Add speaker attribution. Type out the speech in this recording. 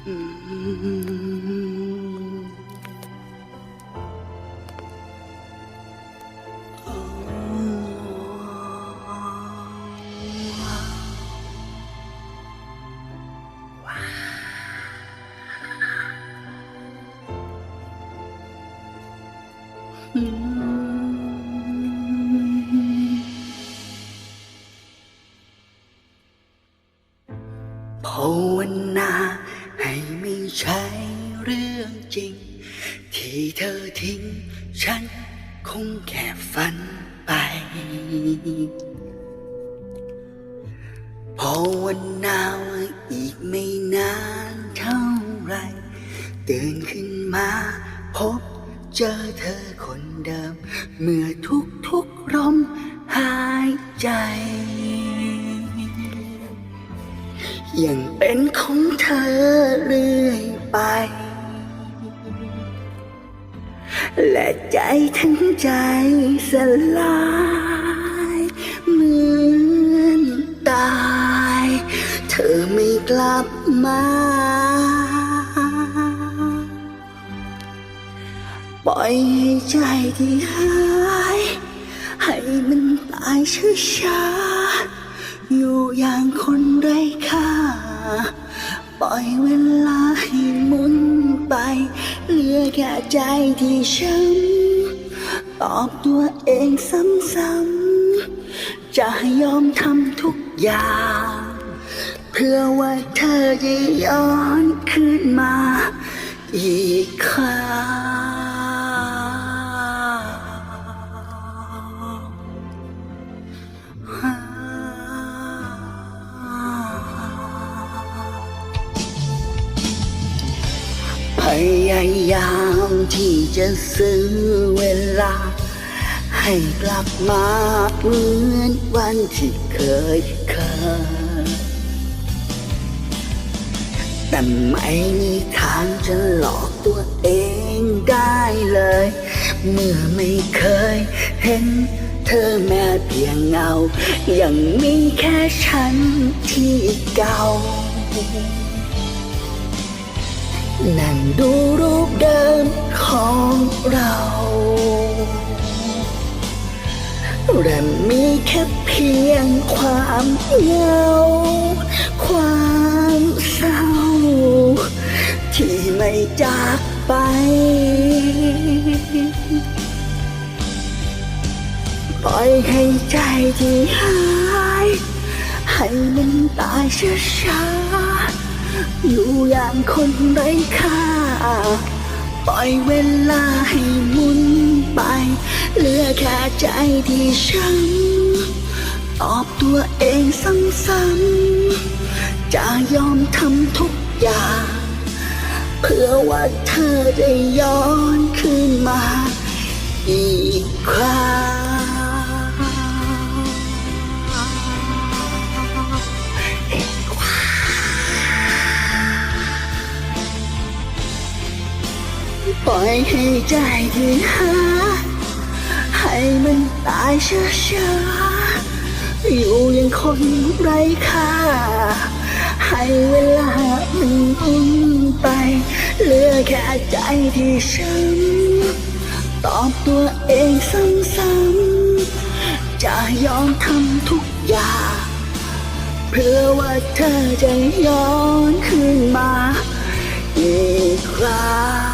Speaker 1: ภาวนา ไม่ใช่เรื่องจริง ที่เธอทิ้ง ฉันคงแค่ฝันไปภาวนาว่าอีกไม่นานเท่าไรตื่นขึ้นมา พบเจอเธอคนเดิม เมื่อทุกทุกลมหายใจ ยังเป็นของเธอเรื่อยไป และใจทั้งใจสลายเหมือนตาย เธอไม่กลับมา ปล่อยให้ใจที่หาย ให้มันตายช้าๆ อยเวลาให้หมุนไป เหลือแค่ใจที่ช้ำตอบตัวเองซ้ำๆ จะยอมทำทุกอย่าง เพื่อว่าเธอจะย้อนขึ้นมา อีกครั้ง ยายามที่จะซื้อเวลา ให้กลับมาเหมือนวันที่เคยเคยแต่ไม่มีทางจะหลอกตัวเองได้เลย เมื่อไม่เคยเห็นเธอแม้เพียงเงา ยังมีแค่ฉันที่เก่า นั่งดูรูปเดิมของเรา และมีแค่เพียงความเหงาความเศร้า ที่ไม่จากไป ปล่อยให้ใจที่หาย ให้มันตายช้าๆ อยู่อย่างคนไร้ค่า ปล่อยเวลาให้หมุนไป เหลือแค่ใจที่ช้ำตอบตัวเองซ้ำๆจะยอมทำทุกอย่าง เพื่อว่าเธอได้ย้อนคืนมา อีกครั้ง ปล่อยให้ใจที่หาให้มันตายช้าๆอยู่อย่างคนไร้ค่า ให้เวลามันอุ่นไป เหลือแค่ใจที่ช้ำตอบตัวเองซ้ำๆจะยอมทำทุกอย่างเพื่อว่าเธอจะย้อนคืนมาอีกครั้ง